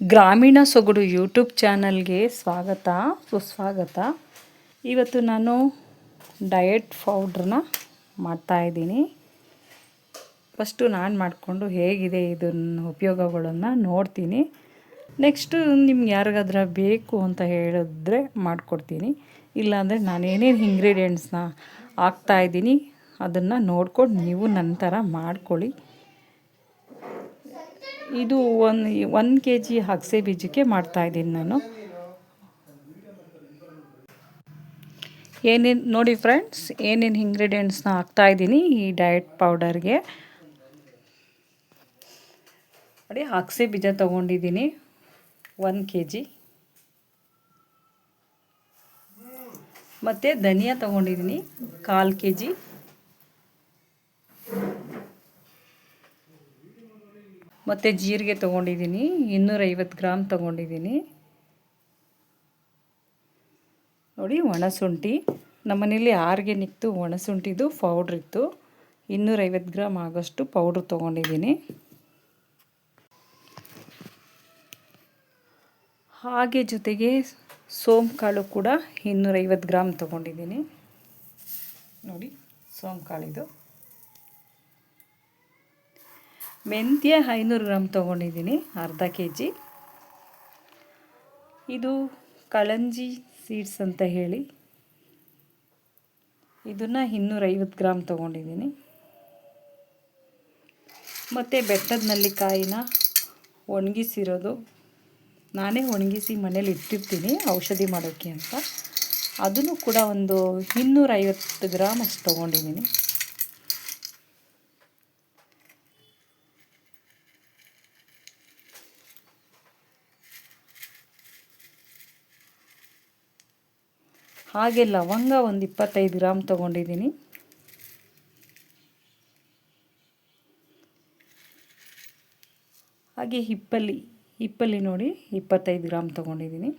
ಗ್ರಾಮೀಣ ಸೊಗಡು ಯೂಟ್ಯೂಬ್ ಚಾನಲ್ಗೆ ಸ್ವಾಗತ. ಸುಸ್ವಾಗತ. ಇವತ್ತು ನಾನು ಡಯಟ್ ಪೌಡ್ರನ್ನ ಮಾಡ್ತಾಯಿದ್ದೀನಿ ಫಸ್ಟು ನಾನು ಮಾಡಿಕೊಂಡು ಹೇಗಿದೆ ಇದನ್ನ ಉಪಯೋಗಗಳನ್ನು ನೋಡ್ತೀನಿ. ನೆಕ್ಸ್ಟು ನಿಮ್ಗೆ ಯಾರಿಗಾದ್ರ ಬೇಕು ಅಂತ ಹೇಳಿದ್ರೆ ಮಾಡಿಕೊಡ್ತೀನಿ. ಇಲ್ಲಾಂದರೆ ನಾನು ಏನೇನು ಇಂಗ್ರೀಡಿಯೆಂಟ್ಸ್ನ ಹಾಕ್ತಾಯಿದ್ದೀನಿ ಅದನ್ನು ನೋಡ್ಕೊಂಡು ನೀವು ನನ್ನ ಥರ ಮಾಡ್ಕೊಳ್ಳಿ. ಇದು ಒನ್ ಒನ್ ಕೆ ಜಿ ಅಗಸೆ ಬೀಜಕ್ಕೆ ಮಾಡ್ತಾಯಿದ್ದೀನಿ ನಾನು. ಏನೇನು ನೋಡಿ ಫ್ರೆಂಡ್ಸ್, ಏನೇನು ಇಂಗ್ರೀಡಿಯೆಂಟ್ಸ್ನ ಹಾಕ್ತಾಯಿದ್ದೀನಿ ಈ ಡಯಟ್ ಪೌಡರ್ಗೆ ನೋಡಿ, ಅಗಸೆ ಬೀಜ ತೊಗೊಂಡಿದ್ದೀನಿ. ಒನ್ ಕೆ ಜಿ ಮತ್ತು ಧನಿಯಾ ತೊಗೊಂಡಿದ್ದೀನಿ, ಕಾಲು ಕೆ ಜಿ ಮತ್ತು ಜೀರಿಗೆ ತೊಗೊಂಡಿದ್ದೀನಿ, ಇನ್ನೂರೈವತ್ತು ಗ್ರಾಮ್ ತೊಗೊಂಡಿದ್ದೀನಿ. ನೋಡಿ ಒಣಶುಂಠಿ ನಮ್ಮನೇಲಿ ಆರ್ಗ್ಯಾನಿಕ್ದು ಒಣಶುಂಠಿದು ಪೌಡ್ರ್ ಇತ್ತು. ಇನ್ನೂರೈವತ್ತು ಗ್ರಾಮ್ ಆಗೋಷ್ಟು ಪೌಡ್ರ್ ತೊಗೊಂಡಿದ್ದೀನಿ. ಹಾಗೆ ಜೊತೆಗೆ ಸೋಂಕಾಳು ಕೂಡ ಇನ್ನೂರೈವತ್ತು ಗ್ರಾಮ್ ತೊಗೊಂಡಿದ್ದೀನಿ. ನೋಡಿ ಕಾಳಿದು ಮೆಂತ್ಯ ಐನೂರು ಗ್ರಾಮ್ ತೊಗೊಂಡಿದ್ದೀನಿ, ಅರ್ಧ ಕೆ ಜಿ ಇದು ಕಳಂಜಿ ಸೀಡ್ಸ್ ಅಂತ ಹೇಳಿ. ಇದನ್ನು ಇನ್ನೂರೈವತ್ತು ಗ್ರಾಮ್ ತೊಗೊಂಡಿದ್ದೀನಿ. ಮತ್ತು ಬೆಟ್ಟದ ನಲ್ಲಿಕಾಯಿನ ಒಣಗಿಸಿರೋದು, ನಾನೇ ಒಣಗಿಸಿ ಮನೇಲಿ ಇಟ್ಟಿರ್ತೀನಿ, ಔಷಧಿ ಮಾಡೋಕ್ಕೆ ಅಂತ. ಅದನ್ನು ಕೂಡ ಒಂದು ಇನ್ನೂರೈವತ್ತು ಗ್ರಾಮ್ ಅಷ್ಟು ತೊಗೊಂಡಿದ್ದೀನಿ. ಹಾಗೆ ಲವಂಗ ಒಂದು ಇಪ್ಪತ್ತೈದು ಗ್ರಾಮ್ ತೊಗೊಂಡಿದ್ದೀನಿ. ಹಾಗೆ ಹಿಪ್ಪಲ್ಲಿ ಹಿಪ್ಪಲ್ಲಿ ನೋಡಿ ಇಪ್ಪತ್ತೈದು ಗ್ರಾಮ್ ತೊಗೊಂಡಿದ್ದೀನಿ.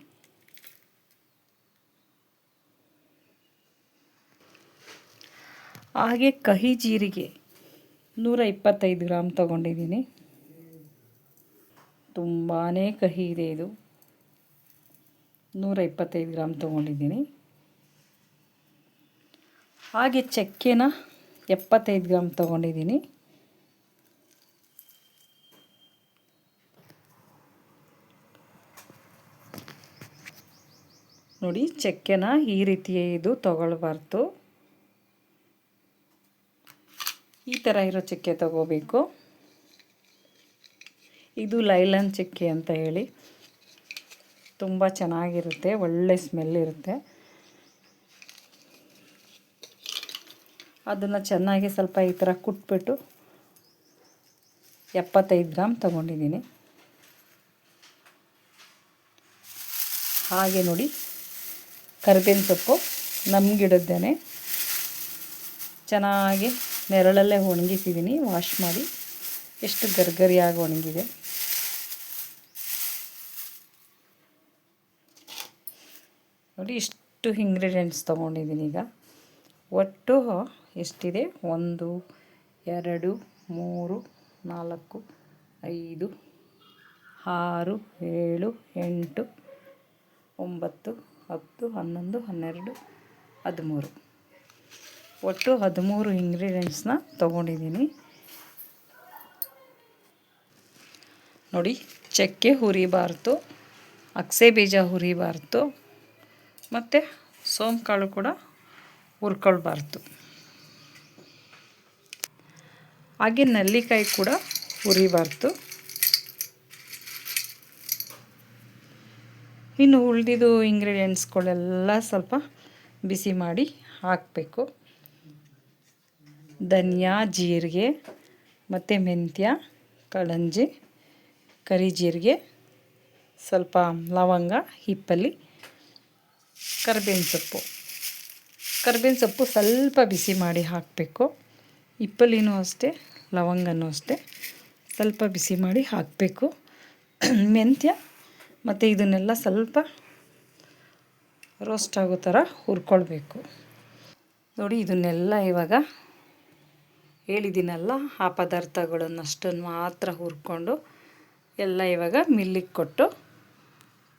ಹಾಗೆ ಕಹಿ ಜೀರಿಗೆ ನೂರ ಇಪ್ಪತ್ತೈದು ಗ್ರಾಮ್ ತೊಗೊಂಡಿದ್ದೀನಿ. ತುಂಬಾ ಕಹಿ ಇದೆ ಇದು. ನೂರ ಇಪ್ಪತ್ತೈದು ಗ್ರಾಮ್ ತೊಗೊಂಡಿದ್ದೀನಿ. ಹಾಗೆ ಚಕ್ಕೆನ ಎಪ್ಪತ್ತೈದು ಗ್ರಾಮ್ ತೊಗೊಂಡಿದ್ದೀನಿ. ನೋಡಿ, ಚಕ್ಕೆನ ಈ ರೀತಿ ಇದು ತಗೊಳ್ಬಾರ್ದು. ಈ ಥರ ಇರೋ ಚಕ್ಕೆ ತಗೋಬೇಕು. ಇದು ಲೈಲನ್ ಚಕ್ಕೆ ಅಂತ ಹೇಳಿ. ತುಂಬ ಚೆನ್ನಾಗಿರುತ್ತೆ, ಒಳ್ಳೆ ಸ್ಮೆಲ್ ಇರುತ್ತೆ. ಅದನ್ನು ಚೆನ್ನಾಗಿ ಸ್ವಲ್ಪ ಈ ಥರ ಕುಟ್ಬಿಟ್ಟು ಎಪ್ಪತ್ತೈದು ಗ್ರಾಮ್ ತಗೊಂಡಿದ್ದೀನಿ. ಹಾಗೆ ನೋಡಿ, ಕರಿಬೇವಿನ ಸೊಪ್ಪು ನಮ್ಗಿಡದ್ದೇನೆ ಚೆನ್ನಾಗಿ ನೆರಳಲ್ಲೇ ಒಣಗಿಸಿದ್ದೀನಿ ವಾಶ್ ಮಾಡಿ. ಎಷ್ಟು ಗರ್ಗರಿಯಾಗಿ ಒಣಗಿದೆ. ನೋಡಿ, ಇಷ್ಟು ಇಂಗ್ರೀಡಿಯೆಂಟ್ಸ್ ತೊಗೊಂಡಿದ್ದೀನಿ ಈಗ. ಒಟ್ಟು ಎಷ್ಟಿದೆ? ಒಂದು, ಎರಡು, ಮೂರು, ನಾಲ್ಕು, ಐದು, ಆರು, ಏಳು, ಎಂಟು, ಒಂಬತ್ತು, ಹತ್ತು, ಹನ್ನೊಂದು, ಹನ್ನೆರಡು, ಹದಿಮೂರು. ಒಟ್ಟು ಹದಿಮೂರು ಇಂಗ್ರೀಡಿಯೆಂಟ್ಸ್ನ ತೊಗೊಂಡಿದ್ದೀನಿ. ನೋಡಿ, ಚಕ್ಕೆ ಹುರಿಬಾರ್ದು, ಅಕ್ಸೆ ಬೀಜ ಹುರಿಬಾರ್ದು, ಮತ್ತು ಸೋಂಕಾಳು ಕೂಡ ಹುರ್ಕೊಳ್ಬಾರ್ದು. ಹಾಗೆ ನಲ್ಲಿಕಾಯಿ ಕೂಡ ಹುರಿಬಾರ್ದು ಇನ್ನು ಉಳಿದಿದ್ದು ಇಂಗ್ರೀಡಿಯೆಂಟ್ಸ್ಗಳೆಲ್ಲ ಸ್ವಲ್ಪ ಬಿಸಿ ಮಾಡಿ ಹಾಕಬೇಕು. ಧನಿಯಾ, ಜೀರಿಗೆ, ಮತ್ತು ಮೆಂತ್ಯ, ಕಳಂಜಿ, ಕರಿ ಜೀರಿಗೆ, ಸ್ವಲ್ಪ ಲವಂಗ ಹಿಪ್ಪಲ್ಲಿ ಕರಿಬೇವಿನ ಸೊಪ್ಪು. ಕರ್ಬೇವಿನ ಸೊಪ್ಪು ಸ್ವಲ್ಪ ಬಿಸಿ ಮಾಡಿ ಹಾಕಬೇಕು. ಇಪ್ಪಲಿನೂ ಅಷ್ಟೇ. ಲವಂಗನೂ ಅಷ್ಟೇ. ಸ್ವಲ್ಪ ಬಿಸಿ ಮಾಡಿ ಹಾಕಬೇಕು. ಮೆಂತ್ಯ ಮತ್ತು ಇದನ್ನೆಲ್ಲ ಸ್ವಲ್ಪ ರೋಸ್ಟ್ ಆಗೋ ಥರ ಹುರ್ಕೊಳ್ಬೇಕು. ನೋಡಿ ಇದನ್ನೆಲ್ಲ ಇವಾಗ ಹೇಳಿದ್ದೀನಲ್ಲ ಆ ಪದಾರ್ಥಗಳನ್ನಷ್ಟನ್ನು ಮಾತ್ರ ಹುರ್ಕೊಂಡು ಎಲ್ಲ ಇವಾಗ ಮಿಲ್ಲಿಗೆ ಕೊಟ್ಟು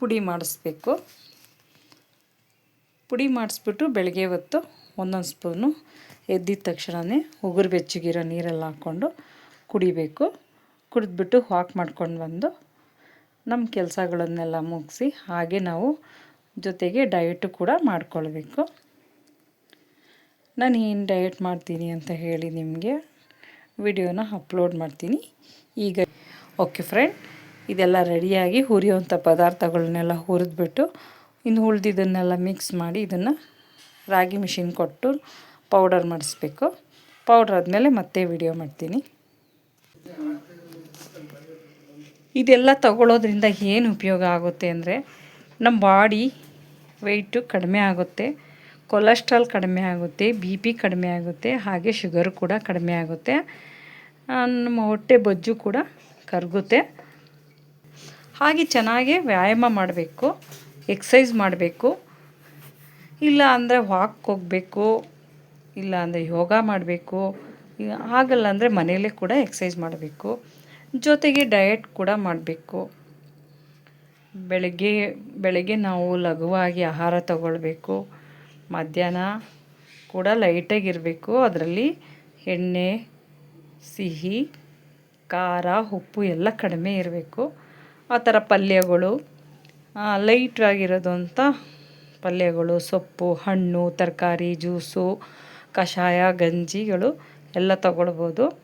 ಪುಡಿ ಮಾಡಿಸ್ಬೇಕು. ಪುಡಿ ಮಾಡಿಸ್ಬಿಟ್ಟು ಬೆಳಗ್ಗೆ ಹೊತ್ತು ಒಂದೊಂದು ಸ್ಪೂನು ಎದ್ದಿದ ತಕ್ಷಣವೇ ಉಗುರು ಬೆಚ್ಚಗಿರೋ ನೀರೆಲ್ಲ ಹಾಕ್ಕೊಂಡು ಕುಡಿಬೇಕು. ಕುಡಿದ್ಬಿಟ್ಟು ವಾಕ್ ಮಾಡ್ಕೊಂಡು ಬಂದು ನಮ್ಮ ಕೆಲಸಗಳನ್ನೆಲ್ಲ ಮುಗಿಸಿ ಹಾಗೆ ನಾವು ಜೊತೆಗೆ ಡಯಟು ಕೂಡ ಮಾಡ್ಕೊಳ್ಬೇಕು. ನಾನು ಏನು ಡಯಟ್ ಮಾಡ್ತೀನಿ ಅಂತ ಹೇಳಿ ನಿಮಗೆ ವಿಡಿಯೋನ ಅಪ್ಲೋಡ್ ಮಾಡ್ತೀನಿ. ಈಗ ಓಕೆ ಫ್ರೆಂಡ್ ಇದೆಲ್ಲ ರೆಡಿಯಾಗಿ ಹುರಿಯುವಂಥ ಪದಾರ್ಥಗಳನ್ನೆಲ್ಲ ಹುರಿದ್ಬಿಟ್ಟು ಇನ್ನು ಉಳ್ದಿದ್ದನ್ನೆಲ್ಲ ಮಿಕ್ಸ್ ಮಾಡಿ ಇದನ್ನು ರಾಗಿ ಮಿಷಿನ್ ಕೊಟ್ಟು ಪೌಡರ್ ಮಾಡಿಸ್ಬೇಕು. ಪೌಡ್ರ್ ಆದಮೇಲೆ ಮತ್ತೆ ವಿಡಿಯೋ ಮಾಡ್ತೀನಿ. ಇದೆಲ್ಲ ತಗೊಳ್ಳೋದ್ರಿಂದ ಏನು ಉಪಯೋಗ ಆಗುತ್ತೆ ಅಂದರೆ ನಮ್ಮ ಬಾಡಿ ವೆಯ್ಟು ಕಡಿಮೆ ಆಗುತ್ತೆ ಕೊಲೆಸ್ಟ್ರಾಲ್ ಕಡಿಮೆ ಆಗುತ್ತೆ ಬಿ ಪಿ ಕಡಿಮೆ ಆಗುತ್ತೆ, ಹಾಗೆ ಶುಗರ್ ಕೂಡ ಕಡಿಮೆ ಆಗುತ್ತೆ. ನಮ್ಮ ಹೊಟ್ಟೆ ಬೊಜ್ಜು ಕೂಡ ಕರಗುತ್ತೆ. ಹಾಗೆ ಚೆನ್ನಾಗಿ ವ್ಯಾಯಾಮ ಮಾಡಬೇಕು ಎಕ್ಸಸೈಸ್ ಮಾಡಬೇಕು. ಇಲ್ಲ ಅಂದರೆ ವಾಕ್ ಹೋಗಬೇಕು ಇಲ್ಲ ಅಂದರೆ ಯೋಗ ಮಾಡಬೇಕು ಆಗಲ್ಲ ಅಂದರೆ ಮನೆಯಲ್ಲೇ ಕೂಡ ಎಕ್ಸಸೈಸ್ ಮಾಡಬೇಕು. ಜೊತೆಗೆ ಡಯಟ್ ಕೂಡ ಮಾಡಬೇಕು. ಬೆಳಗ್ಗೆ ಬೆಳಗ್ಗೆ ನಾವು ಲಘುವಾಗಿ ಆಹಾರ ತಗೊಳ್ಬೇಕು. ಮಧ್ಯಾಹ್ನ ಕೂಡ ಲೈಟಾಗಿರಬೇಕು ಅದರಲ್ಲಿ ಎಣ್ಣೆ, ಸಿಹಿ, ಖಾರ, ಉಪ್ಪು ಎಲ್ಲ ಕಡಿಮೆ ಇರಬೇಕು. ಆ ಥರ ಪಲ್ಯಗಳು ಲೈಟಾಗಿರೋದು ಅಂತ ಪಲ್ಯಗಳು, ಸೊಪ್ಪು, ಹಣ್ಣು, ತರಕಾರಿ ಜ್ಯೂಸು ಕಷಾಯ, ಗಂಜಿಗಳು ಎಲ್ಲ ತಗೊಳ್ಬೋದು.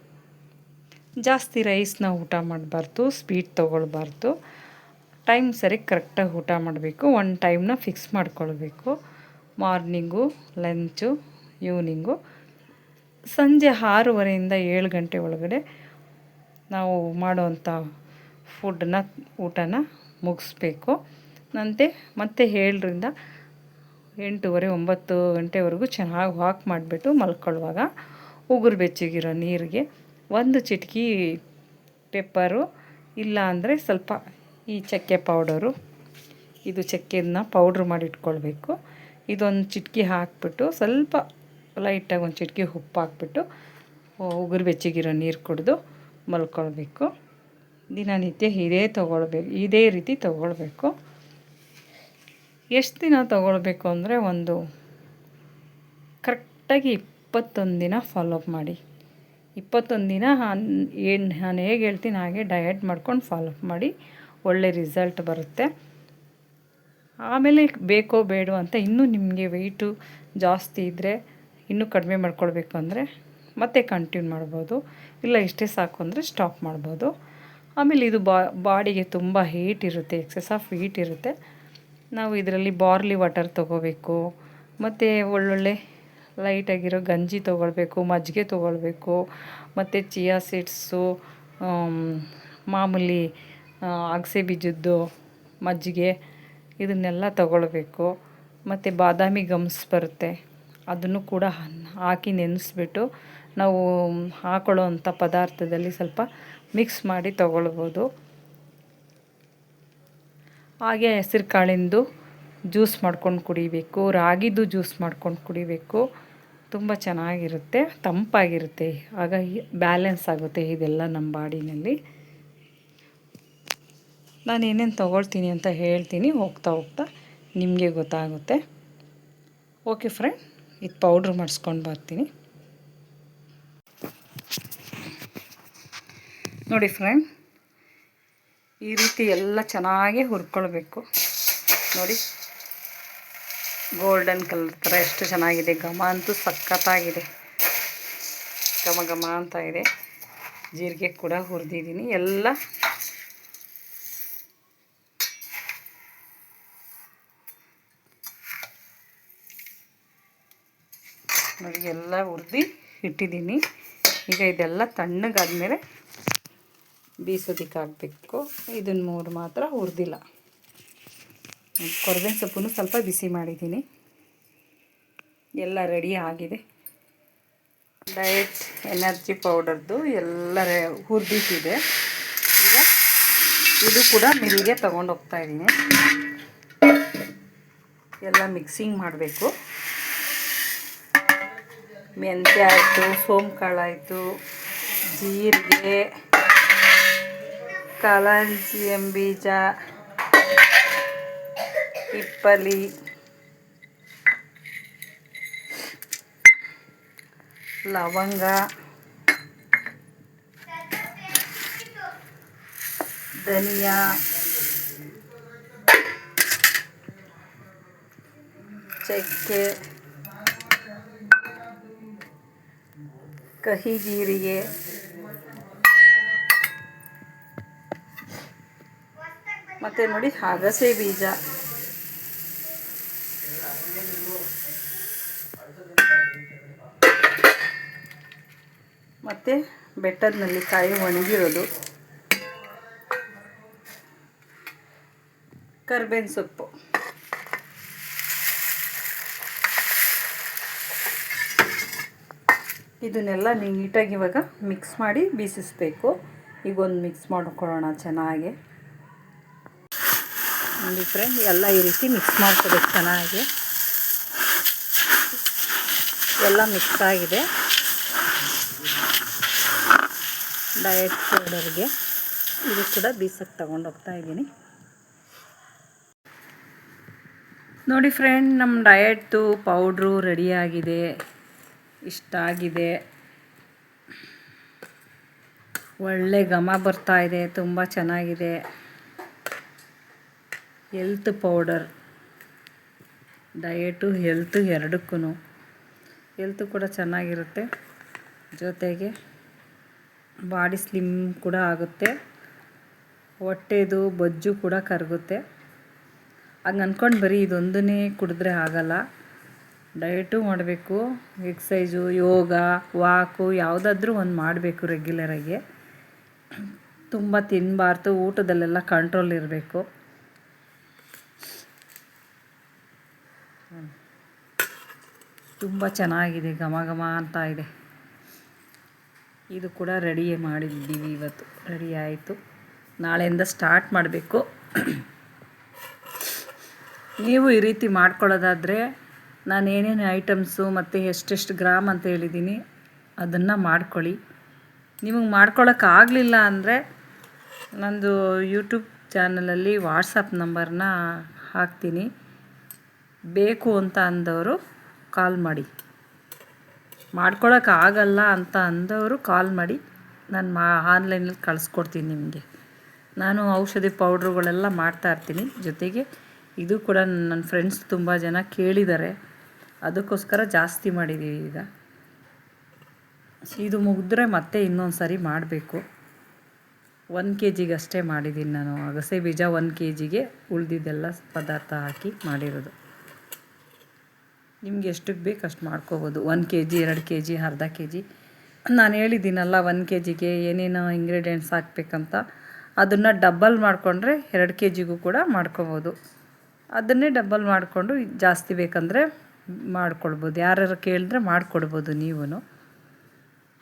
ಜಾಸ್ತಿ ರೈಸ್ನ ಊಟ ಮಾಡಬಾರ್ದು, ಸ್ವೀಟ್ ತೊಗೊಳ್ಬಾರ್ದು. ಟೈಮ್ ಸರಿ ಕರೆಕ್ಟಾಗಿ ಊಟ ಮಾಡಬೇಕು. ಒನ್ ಟೈಮ್ನ ಫಿಕ್ಸ್ ಮಾಡ್ಕೊಳ್ಬೇಕು. Morning, lunch, evening. ಸಂಜೆ ಆರೂವರೆಯಿಂದ ಏಳು ಗಂಟೆ ಒಳಗಡೆ ನಾವು ಮಾಡುವಂಥ ಫುಡ್ಡನ್ನ ಊಟನ ಮುಗಿಸ್ಬೇಕು. ನಂತೆ ಮತ್ತೆ ಏಳರಿಂದ ಎಂಟೂವರೆ, ಒಂಬತ್ತು ಗಂಟೆವರೆಗೂ ಚೆನ್ನಾಗಿ ವಾಕ್ ಮಾಡಿಬಿಟ್ಟು ಮಲ್ಕೊಳ್ಳುವಾಗ ಉಗುರು ಬೆಚ್ಚಗಿರೋ ನೀರಿಗೆ ಒಂದು ಚಿಟಕಿ ಪೆಪ್ಪರು ಇಲ್ಲ ಅಂದರೆ ಸ್ವಲ್ಪ ಈ ಚಕ್ಕೆ ಪೌಡರು ಇದು ಚಕ್ಕೆನ ಪೌಡ್ರ್ ಮಾಡಿಟ್ಕೊಳ್ಬೇಕು. ಇದೊಂದು ಚಿಟಕಿ ಹಾಕಿಬಿಟ್ಟು ಸ್ವಲ್ಪ ಲೈಟಾಗಿ ಒಂದು ಚಿಟಕಿ ಉಪ್ಪು ಹಾಕ್ಬಿಟ್ಟು ಉಗುರು ಬೆಚ್ಚಗಿರೋ ನೀರು ಕುಡಿದು ಮಲ್ಕೊಳ್ಬೇಕು. ದಿನನಿತ್ಯ ಇದೇ ತೊಗೊಳ್ಬೇಕು, ಇದೇ ರೀತಿ ತೊಗೊಳ್ಬೇಕು. ಎಷ್ಟು ದಿನ ತಗೊಳ್ಬೇಕು ಅಂದರೆ ಒಂದು ಕರೆಕ್ಟಾಗಿ ಇಪ್ಪತ್ತೊಂದು ದಿನ ಫಾಲೋಅಪ್ ಮಾಡಿ. ಇಪ್ಪತ್ತೊಂದು ದಿನ ಏನು, ನಾನು ಹೇಗೆ ಹೇಳ್ತೀನಿ ಹಾಗೆ ಡಯಟ್ ಮಾಡ್ಕೊಂಡು ಫಾಲೋಅಪ್ ಮಾಡಿ. ಒಳ್ಳೆ ರಿಸಲ್ಟ್ ಬರುತ್ತೆ. ಆಮೇಲೆ ಬೇಕೋ ಬೇಡೋ ಅಂತ ಇನ್ನೂ ನಿಮಗೆ ವೆಯ್ಟು ಜಾಸ್ತಿ ಇದ್ದರೆ ಇನ್ನೂ ಕಡಿಮೆ ಮಾಡ್ಕೊಳ್ಬೇಕು ಅಂದರೆ ಮತ್ತೆ ಕಂಟಿನ್ಯೂ ಮಾಡ್ಬೋದು. ಇಲ್ಲ ಇಷ್ಟೇ ಸಾಕು ಅಂದರೆ ಸ್ಟಾಪ್ ಮಾಡ್ಬೋದು. ಆಮೇಲೆ ಇದು ಬಾಡಿಗೆ ತುಂಬ ಹೀಟ್ ಇರುತ್ತೆ ಎಕ್ಸಸ್ ಆಫ್ ಹೀಟ್ ಇರುತ್ತೆ. ನಾವು ಇದರಲ್ಲಿ ಬಾರ್ಲಿ ವಾಟರ್ ತೊಗೋಬೇಕು, ಮತ್ತು ಒಳ್ಳೊಳ್ಳೆ ಲೈಟಾಗಿರೋ ಗಂಜಿ ತೊಗೊಳ್ಬೇಕು, ಮಜ್ಜಿಗೆ ತೊಗೊಳ್ಬೇಕು, ಮತ್ತು ಚಿಯಾ ಸೀಡ್ಸು ಮಾಮೂಲಿ ಅಗಸೆ ಬೀಜದ್ದು ಮಜ್ಜಿಗೆ ಇದನ್ನೆಲ್ಲ ತಗೊಳ್ಬೇಕು. ಮತ್ತು ಬಾದಾಮಿ ಗಮ್ಸ್ ಬರುತ್ತೆ, ಅದನ್ನು ಕೂಡ ಹಾಕಿ ನೆನೆಸ್ಬಿಟ್ಟು ನಾವು ಹಾಕೊಳ್ಳೋ ಅಂಥ ಪದಾರ್ಥದಲ್ಲಿ ಸ್ವಲ್ಪ ಮಿಕ್ಸ್ ಮಾಡಿ ತಗೊಳ್ಬೋದು. ಹಾಗೆ ಹೆಸರು ಕಾಳಿಂದು ಜ್ಯೂಸ್ ಮಾಡ್ಕೊಂಡು ಕುಡಿಬೇಕು, ರಾಗಿದು ಜ್ಯೂಸ್ ಮಾಡ್ಕೊಂಡು ಕುಡಿಬೇಕು. ತುಂಬ ಚೆನ್ನಾಗಿರುತ್ತೆ, ತಂಪಾಗಿರುತ್ತೆ, ಆಗ ಬ್ಯಾಲೆನ್ಸ್ ಆಗುತ್ತೆ ಇದೆಲ್ಲ ನಮ್ಮ ಬಾಡಿನಲ್ಲಿ. ನಾನು ಏನೇನು ತೊಗೊಳ್ತೀನಿ ಅಂತ ಹೇಳ್ತೀನಿ, ಹೋಗ್ತಾ ಹೋಗ್ತಾ ನಿಮಗೆ ಗೊತ್ತಾಗುತ್ತೆ. ಓಕೆ ಫ್ರೆಂಡ್ ಇದು ಪೌಡ್ರ್ ಮಾಡಿಸ್ಕೊಂಡು ಬರ್ತೀನಿ. ನೋಡಿ ಫ್ರೆಂಡ್ ಈ ರೀತಿ ಎಲ್ಲ ಚೆನ್ನಾಗಿ ಹುರ್ಕೊಳ್ಬೇಕು. ನೋಡಿ ಗೋಲ್ಡನ್ ಕಲರ್ ಥರ ಎಷ್ಟು ಚೆನ್ನಾಗಿದೆ. ಘಮ ಅಂತೂ ಸಖತ್ತಾಗಿದೆ. ಘಮ ಘಮ ಅಂತ ಇದೆ. ಜೀರಿಗೆ ಕೂಡ ಹುರಿದಿದ್ದೀನಿ. ಎಲ್ಲ ನೋಡಿ, ಎಲ್ಲ ಹುರಿದು ಇಟ್ಟಿದ್ದೀನಿ. ಈಗ ಇದೆಲ್ಲ ತಣ್ಣಗಾದ್ಮೇಲೆ ಬೀಸೋದಕ್ಕೆ ಹಾಕಬೇಕು ಇದನ್ನು ಮೂರು ಮಾತ್ರ ಹುರಿದಿಲ್ಲ. ಕೊರಬೇವಿನ ಸೊಪ್ಪನ್ನು ಸ್ವಲ್ಪ ಬಿಸಿ ಮಾಡಿದ್ದೀನಿ. ಎಲ್ಲ ರೆಡಿ ಆಗಿದೆ. ಡಯಟ್, ಎನರ್ಜಿ ಪೌಡರ್ದು ಎಲ್ಲ ಹುರಿದಿಟ್ಟಿದೆ. ಈಗ ಇದು ಕೂಡ ಮಿಲ್ಗೆ ತೊಗೊಂಡು ಹೋಗ್ತಾ ಇದ್ದೀನಿ. ಎಲ್ಲ ಮಿಕ್ಸಿಂಗ್ ಮಾಡಬೇಕು. ಮೆಂತ್ಯ ಆಯಿತು, ಸೋಂಕಾಳು ಆಯಿತು, ಜೀರಿಗೆ. ಕಾಳಂಜಿ ಬೀಜ ಹಿಪ್ಪಲಿ ಲವಂಗ ಧನಿಯಾ ಚಕ್ಕೆ ಕಹಿ ಜೀರಿಗೆ ಮತ್ತು ನೋಡಿ ಅಗಸೆ ಬೀಜ. ಮತ್ತು ಬೆಟ್ಟದ ಕಾಯಿ ಒಣಗಿರೋದು. ಕರ್ಬೇವಿನ ಸೊಪ್ಪು. ಇದನ್ನೆಲ್ಲ ನೀಟಾಗಿ ಇವಾಗ ಮಿಕ್ಸ್ ಮಾಡಿ ಬೀಸಿಸ್ಬೇಕು. ಈಗ ಒಂದು ಮಿಕ್ಸ್ ಮಾಡ್ಕೊಳ್ಳೋಣ ಚೆನ್ನಾಗಿ. ನೋಡಿ ಫ್ರೆಂಡ್ ಎಲ್ಲ ಈ ರೀತಿ ಮಿಕ್ಸ್ ಮಾಡ್ಕೋಬೇಕು ಚೆನ್ನಾಗಿ. ಎಲ್ಲ ಮಿಕ್ಸ್ ಆಗಿದೆ. ಡಯಟ್ ಪೌಡರ್ಗೆ ಇದು ಕೂಡ ಬೀಸಕ್ಕೆ ತಗೊಂಡು ಹೋಗ್ತಾ ಇದ್ದೀನಿ. ನೋಡಿ ಫ್ರೆಂಡ್ ನಮ್ಮ ಡಯಟ್ದು ಪೌಡ್ರು ರೆಡಿಯಾಗಿದೆ ಇಷ್ಟ ಆಗಿದೆ. ಒಳ್ಳೆ ಘಮ ಬರ್ತಾ ಇದೆ. ತುಂಬ ಚೆನ್ನಾಗಿದೆ. Health powder. ಡಯಟು, ಹೆಲ್ತು ಎರಡಕ್ಕೂ ಎಲ್ತು ಕೂಡ ಚೆನ್ನಾಗಿರುತ್ತೆ. ಜೊತೆಗೆ ಬಾಡಿ ಸ್ಲಿಮ್ ಕೂಡ ಆಗುತ್ತೆ. ಹೊಟ್ಟೆದು, ಬೊಜ್ಜು ಕೂಡ ಕರಗುತ್ತೆ. ಹಂಗೆ ಅಂದ್ಕೊಂಡು ಬರೀ ಇದೊಂದನ್ನೇ ಕುಡಿದ್ರೆ ಆಗಲ್ಲ. ಡಯಟು ಮಾಡಬೇಕು. ಎಕ್ಸೈಸು, ಯೋಗ, ವಾಕು ಯಾವುದಾದ್ರೂ ಒಂದು ಮಾಡಬೇಕು ರೆಗ್ಯುಲರಾಗಿ. ತುಂಬ ತಿನ್ನಬಾರ್ದು ಊಟದಲ್ಲೆಲ್ಲ ಕಂಟ್ರೋಲ್ ಇರಬೇಕು. ತುಂಬ ಚೆನ್ನಾಗಿದೆ, ಘಮ ಘಮ ಅಂತ ಇದೆ. ಇದು ಕೂಡ ರೆಡಿ ಮಾಡಿದ್ದೀವಿ ಇವತ್ತು. ರೆಡಿ ಆಯಿತು. ನಾಳೆಯಿಂದ ಸ್ಟಾರ್ಟ್ ಮಾಡಬೇಕು. ನೀವು ಈ ರೀತಿ ಮಾಡ್ಕೊಳ್ಳೋದಾದರೆ ನಾನು ಏನೇನು ಐಟಮ್ಸು ಮತ್ತು ಎಷ್ಟೆಷ್ಟು ಗ್ರಾಮ್ ಅಂತ ಹೇಳಿದ್ದೀನಿ, ಅದನ್ನು ಮಾಡ್ಕೊಳ್ಳಿ. ನಿಮಗೆ ಮಾಡ್ಕೊಳ್ಳೋಕ್ಕಾಗಲಿಲ್ಲ ಅಂದರೆ ನಂದು ಯೂಟ್ಯೂಬ್ ಚಾನಲಲ್ಲಿ ವಾಟ್ಸಪ್ ನಂಬರ್ನ ಹಾಕ್ತೀನಿ. ಬೇಕು ಅಂತ ಅಂದವರು ಕಾಲ್ ಮಾಡಿ. ಮಾಡ್ಕೊಳಕ್ಕಾಗಲ್ಲ ಅಂತ ಅಂದವರು ಕಾಲ್ ಮಾಡಿ. ನಾನು ಮಾ, ಆನ್ಲೈನಲ್ಲಿ ಕಳಿಸ್ಕೊಡ್ತೀನಿ ನಿಮಗೆ. ನಾನು ಔಷಧಿ ಪೌಡ್ರುಗಳೆಲ್ಲ ಮಾಡ್ತಾಯಿರ್ತೀನಿ ಜೊತೆಗೆ ಇದು ಕೂಡ ನನ್ನ ಫ್ರೆಂಡ್ಸ್ ತುಂಬ ಜನ ಕೇಳಿದ್ದಾರೆ. ಅದಕ್ಕೋಸ್ಕರ ಜಾಸ್ತಿ ಮಾಡಿದ್ದೀವಿ ಈಗ. ಇದು ಮುಗಿದ್ರೆ ಮತ್ತೆ ಇನ್ನೊಂದು ಸಾರಿ ಮಾಡಬೇಕು. ಒಂದು ಕೆ ಜಿಗೆ ಅಷ್ಟೇ ಮಾಡಿದ್ದೀನಿ ನಾನು. ಅಗಸೆ ಬೀಜ ಒಂದು ಕೆ ಜಿಗೆ ಉಳಿದಿದ್ದೆಲ್ಲ ಪದಾರ್ಥ ಹಾಕಿ ಮಾಡಿರೋದು. ನಿಮ್ಗೆ ಎಷ್ಟಕ್ಕೆ ಬೇಕು ಅಷ್ಟು ಮಾಡ್ಕೋಬೋದು. ಒಂದು ಕೆ ಜಿ ಎರಡು ಕೆ ಜಿ ಅರ್ಧ ಕೆ ಜಿ ನಾನು ಹೇಳಿದ್ದೀನಲ್ಲ, ಒಂದು ಕೆ ಜಿಗೆ ಏನೇನು ಇಂಗ್ರೀಡಿಯೆಂಟ್ಸ್ ಹಾಕ್ಬೇಕಂತ. ಅದನ್ನು ಡಬ್ಬಲ್ ಮಾಡಿಕೊಂಡ್ರೆ ಎರಡು ಕೆ ಜಿಗೂ ಕೂಡ ಮಾಡ್ಕೋಬೋದು. ಅದನ್ನೇ ಡಬ್ಬಲ್ ಮಾಡಿಕೊಂಡು ಜಾಸ್ತಿ ಬೇಕಂದರೆ ಮಾಡ್ಕೊಳ್ಬೋದು. ಯಾರು ಕೇಳಿದ್ರೆ ಮಾಡಿಕೊಡ್ಬೋದು ನೀವು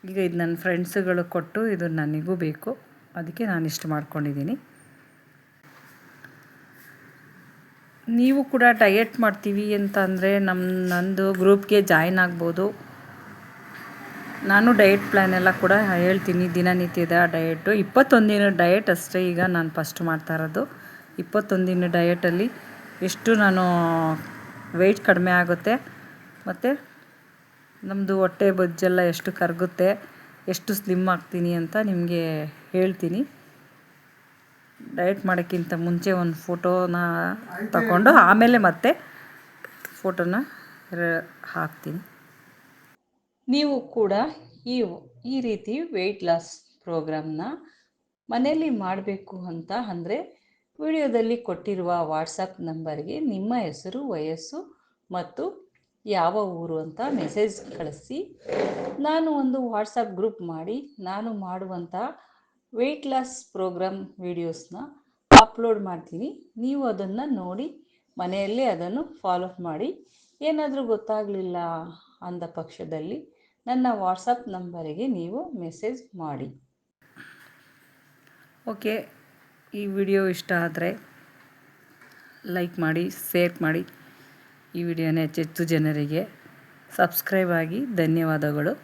ಈಗ ಇದು ನನ್ನ ಫ್ರೆಂಡ್ಸುಗಳು ಕೊಟ್ಟು ಇದು ನನಗೂ ಬೇಕು. ಅದಕ್ಕೆ ನಾನು ಇಷ್ಟು ಮಾಡ್ಕೊಂಡಿದ್ದೀನಿ. ನೀವು ಕೂಡ ಡಯೆಟ್ ಮಾಡ್ತೀವಿ ಅಂತ ಅಂದರೆ ನಮ್ಮ ನಂದು ಗ್ರೂಪ್ಗೆ ಜಾಯ್ನ್ ಆಗ್ಬೋದು. ನಾನು ಡಯೆಟ್ ಪ್ಲ್ಯಾನ್ ಎಲ್ಲ ಕೂಡ ಹೇಳ್ತೀನಿ. ದಿನನಿತ್ಯದ ಡಯೆಟು ದಿನ ಡಯೆಟ್ ಅಷ್ಟೇ ಈಗ ನಾನು ಫಸ್ಟ್ ಮಾಡ್ತಾ ಇರೋದು. ಇಪ್ಪತ್ತೊಂದಿನ ಡಯೆಟಲ್ಲಿ ಎಷ್ಟು ನಾನು ವೆಯ್ಟ್ ಕಡಿಮೆ ಆಗುತ್ತೆ, ಮತ್ತು ನಮ್ಮದು ಹೊಟ್ಟೆ ಬೊಜ್ಜೆಲ್ಲ ಎಷ್ಟು ಕರಗುತ್ತೆ, ಎಷ್ಟು ಸ್ಲಿಮ್ ಆಗ್ತೀನಿ ಅಂತ ನಿಮಗೆ ಹೇಳ್ತೀನಿ. ಡಯಟ್ ಮಾಡೋಕ್ಕಿಂತ ಮುಂಚೆ ಒಂದು ಫೋಟೋನ ತಗೊಂಡು ಆಮೇಲೆ ಮತ್ತೆ ಫೋಟೋನ ಹಾಕ್ತೀನಿ. ನೀವು ಕೂಡ ಈ ಈ ರೀತಿ ವೆಯ್ಟ್ ಲಾಸ್ ಪ್ರೋಗ್ರಾಮ್ನ ಮನೆಯಲ್ಲಿ ಮಾಡಬೇಕು ಅಂತ ಅಂದರೆ ವಿಡಿಯೋದಲ್ಲಿ ಕೊಟ್ಟಿರುವ ವಾಟ್ಸಪ್ ನಂಬರ್ಗೆ ನಿಮ್ಮ ಹೆಸರು, ವಯಸ್ಸು ಮತ್ತು ಯಾವ ಊರು ಅಂತ ಮೆಸೇಜ್ ಕಳಿಸಿ. ನಾನು ಒಂದು ವಾಟ್ಸಪ್ ಗ್ರೂಪ್ ಮಾಡಿ, ನಾನು ಮಾಡುವಂಥ ವೆಯ್ಟ್ ಲಾಸ್ ಪ್ರೋಗ್ರಾಮ್ ವೀಡಿಯೋಸ್ನ ಅಪ್ಲೋಡ್ ಮಾಡ್ತೀನಿ ನೀವು ಅದನ್ನು ನೋಡಿ ಮನೆಯಲ್ಲೇ ಅದನ್ನು ಫಾಲೋ ಮಾಡಿ. ಏನಾದರೂ ಗೊತ್ತಾಗಲಿಲ್ಲ ಅಂದ ಪಕ್ಷದಲ್ಲಿ ನನ್ನ ವಾಟ್ಸಪ್ ನಂಬರಿಗೆ ನೀವು ಮೆಸೇಜ್ ಮಾಡಿ. ಓಕೆ, ಈ ವಿಡಿಯೋ ಇಷ್ಟ ಆದರೆ ಲೈಕ್ ಮಾಡಿ ಶೇರ್ ಮಾಡಿ. ಈ ವಿಡಿಯೋನ ಹೆಚ್ಚೆಚ್ಚು ಜನರಿಗೆ ಸಬ್ಸ್ಕ್ರೈಬ್ ಆಗಿ ಧನ್ಯವಾದಗಳು.